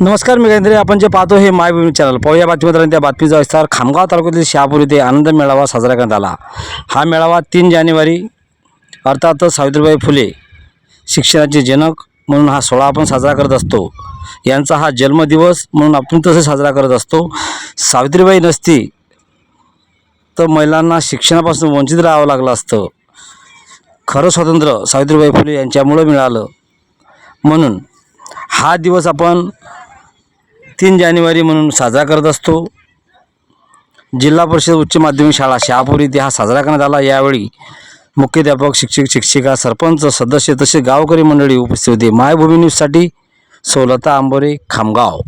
नमस्कार मी गजेंद्र आपण जे पाहतो हे मायभूमी चॅनल. पाहूया बातमीदारांनी त्या बातमीचा विस्तार. खामगाव तालुक्यातील शहापूर येथे आनंद मेळावा साजरा करण्यात आला. हा मेळावा तीन जानेवारी अर्थातच सावित्रीबाई फुले शिक्षणाचे जनक म्हणून हा सोहळा आपण साजरा करत असतो. यांचा हा जन्मदिवस म्हणून आपण तसे साजरा करत असतो. सावित्रीबाई नसती तर महिलांना शिक्षणापासून वंचित राहावं लागलं असतं. खरं स्वातंत्र्य सावित्रीबाई फुले यांच्यामुळं मिळालं. म्हणून हा दिवस आपण तीन जानेवारी म्हणून साजरा करत असतो. जिल्हा परिषद उच्च माध्यमिक शाळा शहापूर इथे हा साजरा करण्यात आला. यावेळी मुख्याध्यापक शिक्षक शिक्षिका सरपंच सदस्य तसेच गावकरी मंडळी उपस्थित होते. मायभूमी न्यूजसाठी सौलता आंबोरे खामगाव.